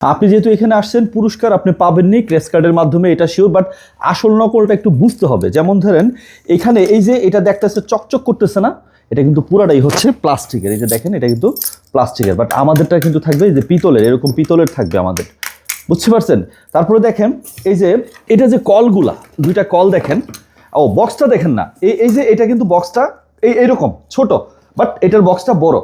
আপনি যেহেতু এখানে আসছেন, পুরস্কার আপনি পাবেননি, ক্রেস কার্ডের মাধ্যমে, এটা শিওর বাট আসল নকলটা একটু বুঝতে হবে। যেমন ধরেন, এখানে এই যে এটা দেখতেছে, চকচক করতেছে না, এটা কিন্তু পুরাটাই হচ্ছে প্লাস্টিকের। এই যে দেখেন, এটা কিন্তু প্লাস্টিকের বাট আমাদেরটা কিন্তু থাকবে এই যে পিতলের, এরকম পিতলের থাকবে আমাদের। বুঝতে পারছেন? তারপরে দেখেন, এই যে এটা যে কলগুলা, দুইটা কল দেখেন, ও বক্সটা দেখেন না এই এই যে এটা কিন্তু বক্সটা এই এরকম ছোট বাট এটার বক্সটা বড়।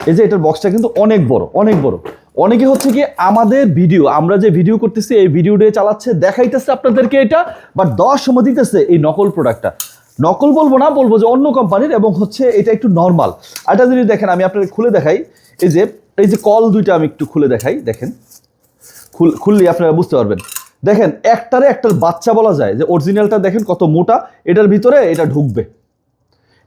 এই যে এটার বক্সটা কিন্তু অনেক বড় অনেক বড়। অনেকে হচ্ছে কি আমাদের ভিডিও আমরা যে ভিডিও করতেছি, এই ভিডিওটা চালাচ্ছে, দেখাইতেছে আপনাদেরকে এটা বাট দশ সময় দিতেছে এই নকল প্রোডাক্টটা নকল বলব না, বলব যে অন্য কোম্পানির এবং হচ্ছে এটা একটু নর্মাল এটা যদি দেখেন, আমি আপনাদের খুলে দেখাই। এই যে এই যে কল দুইটা আমি একটু খুলে দেখাই, দেখেন। খুল- খুললে আপনারা বুঝতে পারবেন। দেখেন, একটারে একটার বাচ্চা বলা যায়, যে অরিজিনালটা দেখেন কত মোটা, এটার ভিতরে এটা ঢুকবে।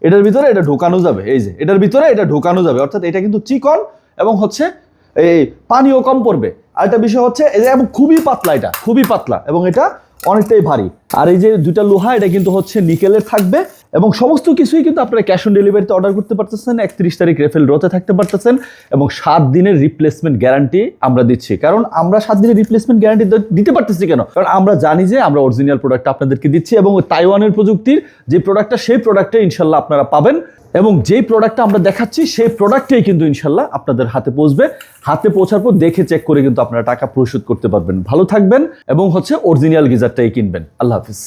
এটার ভিতরে এটা ঢোকানো যাবে, এই যে, এটার ভিতরে এটা ঢোকানো যাবে। অর্থাৎ এটা কিন্তু চিকন এবং হচ্ছে এই পানিও কম পড়বে। আর একটা বিষয় হচ্ছে এবং খুবই পাতলা এটা, খুবই পাতলা এবং এটা অনেকটাই ভারী। আর এই যে দুইটা লোহা, এটা কিন্তু হচ্ছে নিকেলের থাকবে এবং সমস্ত কিছুই কিন্তু আপনারা ক্যাশ অন ডেলিভারিতে অর্ডার করতে পারতেছেন, একত্রিশ তারিখ রেফেল রোতে থাকতে পারতেছেন এবং সাত দিনের রিপ্লেসমেন্ট গ্যারান্টি আমরা দিচ্ছি। কারণ আমরা সাত দিনের রিপ্লেসমেন্ট গ্যারান্টি দিতে পারতেছি কেন? কারণ আমরা জানি যে আমরা অরিজিনাল প্রোডাক্ট আপনাদেরকে দিচ্ছি এবং তাইওয়ানের প্রযুক্তির যে প্রোডাক্টটা সেই প্রোডাক্টে ইনশাল্লাহ আপনারা পাবেন। এবং যেই প্রোডাক্টটা আমরা দেখাচ্ছি, সেই প্রোডাক্টেই কিন্তু ইনশাল্লাহ আপনাদের হাতে পৌঁছবে। হাতে পৌঁছার পর দেখে চেক করে কিন্তু আপনারা টাকা পরিশোধ করতে পারবেন। ভালো থাকবেন এবং হচ্ছে অরিজিনাল গিজারটাই কিনবেন। আল্লাহ হাফিজ।